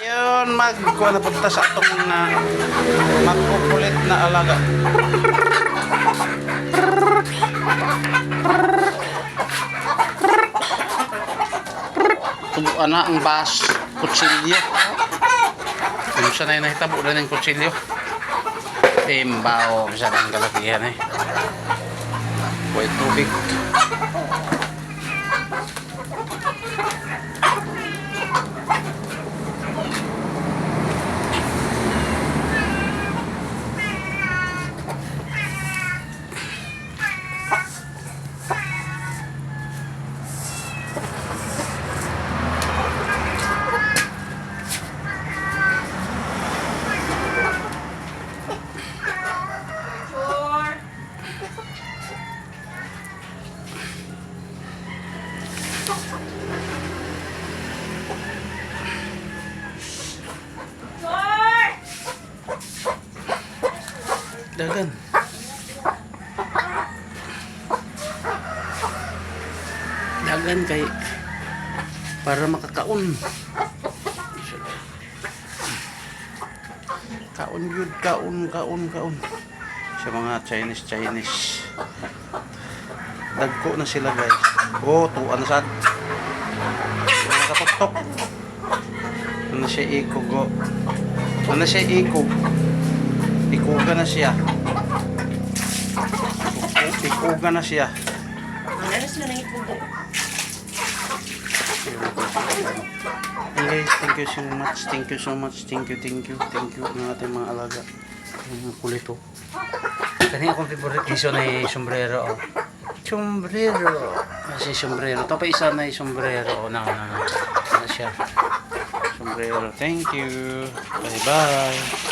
Yun, magkuha na punta sa atong uh, magkukulit na alaga. Tubuan na ang bas, kutsilyo. Kung siya na yung nahitabo na ng kutsilyo. Timbaw, siya ang kalakihan eh. Kuwait tubig. Dagan. Dagan kay para makakaon. Kaon yun, kaon, kaon, kaon. Sa mga Chinese, Chinese. Dagko na sila guys. Oh, tuan na sad. Mga katok-tok. Ano siya ikog, oh. Ano siya ikog. Ikuga na siya. Ikuga na siya. Ang alas na nangit mo Hey guys, thank you so much. Thank you so much. Thank you, thank you, thank you ng ating mga alaga. Yung kulito. Kani akong favorite na yung sombrero. Oh. Sombrero. Kasi sombrero. Ito pa isa na yung sombrero. Oh, na, na, na. Ano? Sombrero. Thank you. Bye-bye.